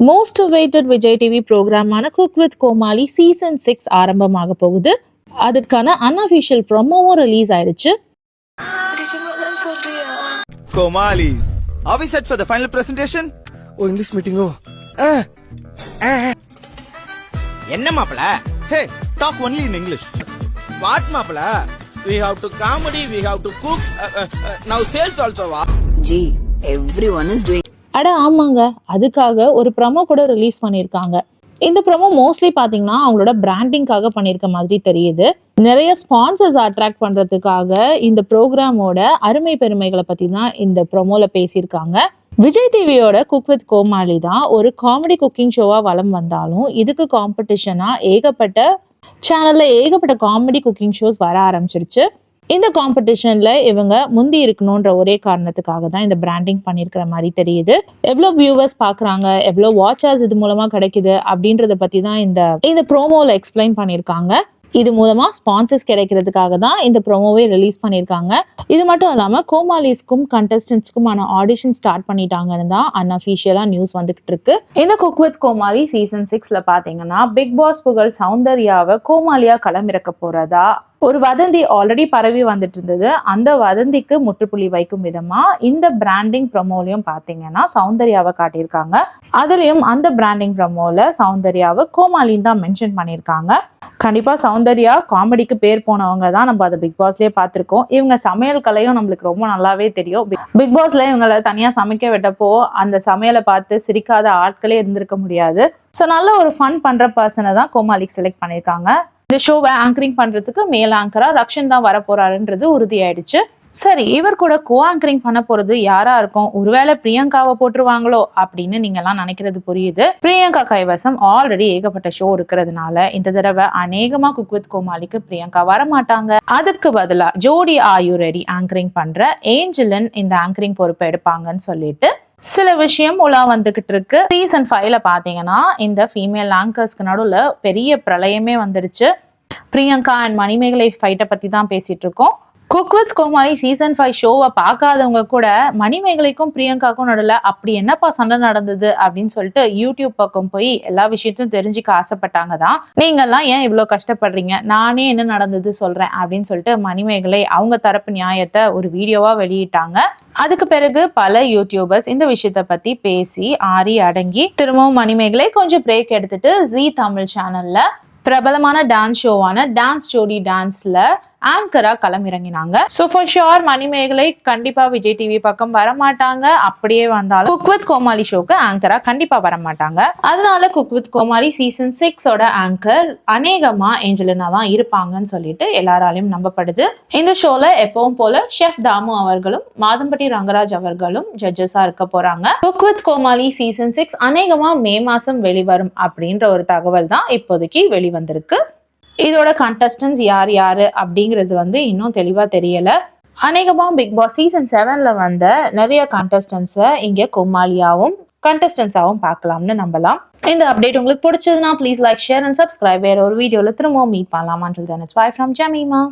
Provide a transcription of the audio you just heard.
Most weighted Vijay TV ப்ரோக்ராமான cook with Komali season six ஆரம்பமாக போகுது. அதுக்கான அன்அஃபிஷியல் ப்ரொமோவும் ரிலீஸ் ஆயிடுச்சு. Komalis. Are we set for the final presentation? ஓ இங்கிலீஷ் மீட்டிங்கோ என்ன மாப்பிள? Hey, talk only in English. What மாப்பிள? We have to comedy we have to cook. uh, uh, uh, now sales also வா. G every one is doing அட ஆமாங்க. அதுக்காக ஒரு ப்ரமோ கூட ரிலீஸ் பண்ணியிருக்காங்க இந்த ப்ரமோ மோஸ்ட்லி பார்த்தீங்கன்னா அவங்களோட பிராண்டிங்காக பண்ணியிருக்க மாதிரி தெரியுது. நிறைய ஸ்பான்சர்ஸ் அட்ராக்ட் பண்ணுறதுக்காக இந்த ப்ரோக்ராமோட அருமை பெருமைகளை பற்றி தான் இந்த ப்ரொமோவில் பேசியிருக்காங்க. விஜய் டிவியோட குக் வித் கோமாளி தான் ஒரு காமெடி குக்கிங் ஷோவாக வளம் வந்தாலும் இதுக்கு காம்படிஷனாக ஏகப்பட்ட சேனலில் ஏகப்பட்ட காமெடி குக்கிங் ஷோஸ் வர ஆரம்பிச்சிருச்சு. இந்த காம்படிஷன்ல இவங்க முந்தி இருக்கணுன்ற ஒரே காரணத்துக்காக தான் இந்த பிராண்டிங் பண்ணியிருக்கிற மாதிரி தெரியுது. எவ்வளோ வியூவர்ஸ் பார்க்குறாங்க எவ்வளோ வாட்சர்ஸ் இது மூலமா கிடைக்குது அப்படின்றத பத்தி தான் இந்த இந்த ப்ரோமோவில் எக்ஸ்பிளைன் பண்ணியிருக்காங்க இது மூலமா ஸ்பான்சர்ஸ் கிடைக்கிறதுக்காக தான் இந்த ப்ரோமோவே ரிலீஸ் பண்ணியிருக்காங்க இது மட்டும் இல்லாமல் கோமாலிஸ்க்கும் கண்டஸ்டன்ஸ்க்குமான ஆடிஷன் ஸ்டார்ட் பண்ணிட்டாங்கன்னு தான் அன்அஃபிஷியலாக நியூஸ் வந்துகிட்டு இருக்கு. இந்த குக் வித் கோமாளி சீசன் சிக்ஸில் பார்த்தீங்கன்னா பிக் பாஸ் புகழ் சௌந்தர்யாவை கோமாலியாக களமிறக்க போறதா ஒரு வதந்தி ஆல்ரெடி பரவி வந்துட்டு இருந்தது அந்த வதந்திக்கு முற்றுப்புள்ளி வைக்கும் விதமா இந்த பிராண்டிங் ப்ரொமோலையும் பார்த்தீங்கன்னா சௌந்தர்யாவை காட்டியிருக்காங்க. அதுலயும் அந்த பிராண்டிங் ப்ரொமோல சௌந்தர்யாவை கோமாளின்னு தான் மென்ஷன் பண்ணியிருக்காங்க. கண்டிப்பா சௌந்தர்யா காமெடிக்கு பேர் போனவங்க தான் நம்ம அதை பிக் பாஸ்லயே பார்த்துருக்கோம் இவங்க சமையல் கலையும் நம்மளுக்கு ரொம்ப நல்லாவே தெரியும். பிக் பாஸ்ல இவங்களை தனியா சமைக்க விட்டப்போ அந்த சமையலை பார்த்து சிரிக்காத ஆட்களே இருந்திருக்க முடியாது. ஸோ நல்ல ஒரு ஃபன் பண்ற பர்சனை தான் கோமாளிக்கு செலக்ட் பண்ணியிருக்காங்க. இந்த ஷோவை ஆங்கரிங் பண்றதுக்கு மேல் ஆங்கரா ரக்ஷன் தான் வரப்போறாருன்றது உறுதியாயிடுச்சு. சரி இவர் கூட கோ ஆங்கரிங் பண்ண போறது யாரா இருக்கும்? ஒருவேளை பிரியங்காவை போட்டுருவாங்களோ? அப்படின்னு நீங்க எல்லாம் நினைக்கிறது புரியுது. பிரியங்கா கைவசம் ஆல்ரெடி ஏகப்பட்ட ஷோ இருக்கிறதுனால இந்த தடவை அநேகமா குக் வித் கோமாளிக்கு பிரியங்கா வர மாட்டாங்க அதுக்கு பதிலா ஜோடி ஆயு ரெடி ஆங்கரிங் பண்ற ஏஞ்சலன் இந்த ஆங்கரிங் பொறுப்பை எடுப்பாங்கன்னு சொல்லிட்டு சில விஷயம் உலா வந்துகிட்டு இருக்கு. சீசன் ஃபைவ்ல பாத்தீங்கன்னா இந்த ஃபீமேல் ஆங்கர்ஸ்க்கு நடுவில் பெரிய பிரளயமே வந்துருச்சு. பிரியங்கா அண்ட் மணிமேகலை ஃபைட்டை பத்தி தான் பேசிட்டு இருக்கோம். Cook with Komali season five ஷோவை பார்க்காதவங்க கூட மணிமேகலைக்கும் பிரியங்காக்கும் நடுவில் அப்படி என்னப்பா சண்டை நடந்தது அப்படின்னு சொல்லிட்டு யூடியூப் பக்கம் போய் எல்லா விஷயத்தையும் தெரிஞ்சுக்க ஆசைப்பட்டாங்க தான். நீங்கள்லாம் ஏன் இவ்வளோ கஷ்டப்படுறீங்க? நானே என்ன நடந்தது சொல்கிறேன் அப்படின்னு சொல்லிட்டு மணிமேகலை அவங்க தரப்பு நியாயத்தை ஒரு வீடியோவாக வெளியிட்டாங்க. அதுக்கு பிறகு பல யூடியூபர்ஸ் இந்த விஷயத்த பத்தி பேசி ஆறி அடங்கி திரும்பவும் மணிமேகலை கொஞ்சம் பிரேக் எடுத்துட்டு ஜி தமிழ் சேனல்ல பிரபலமான டான்ஸ் ஷோவான டான்ஸ் ஜோடி டான்ஸ்ல ஆங்கரா களமிறங்கினாங்க. ஸோ ஃபார் ஷுர் மணிமேகலை கண்டிப்பா விஜய் டிவி பக்கம் வரமாட்டாங்க. அப்படியே வந்தாலும் குக் வித் கோமாளி ஷோக்கு ஆங்கரா கண்டிப்பா வரமாட்டாங்க. அதனால குக் வித் கோமாளி சீசன் சிக்ஸோட ஆங்கர் அநேகமா ஏஞ்சலினா தான் இருப்பாங்கன்னு சொல்லிட்டு எல்லாராலையும் நம்பப்படுது. இந்த ஷோல எப்பவும் போல ஷெஃப் தாமு அவர்களும் மாதம்பட்டி ரங்கராஜ் அவர்களும் ஜட்ஜஸா இருக்க போறாங்க. Cook with Komali season six அநேகமா மே மாசம் வெளிவரும் அப்படின்ற ஒரு தகவல் தான் இப்போதைக்கு வெளிவந்திருக்கு. இதோட கண்டஸ்டன்ஸ் யார் யாரு அப்படிங்கிறது வந்து இன்னும் தெளிவா தெரியல. அநேகமா பிக் பாஸ் சீசன் செவன்ல வந்த நிறைய கண்டஸ்டன்ஸை இங்கே கோமாளியாவும் கண்டஸ்டன்ஸாகவும் பார்க்கலாம்னு நம்பலாம். இந்த அப்டேட் உங்களுக்கு பிடிச்சதுன்னா please like share and subscribe வேற ஒரு வீடியோவில் திரும்பவும் மீட் பண்ணலாம் until then it's from Jemima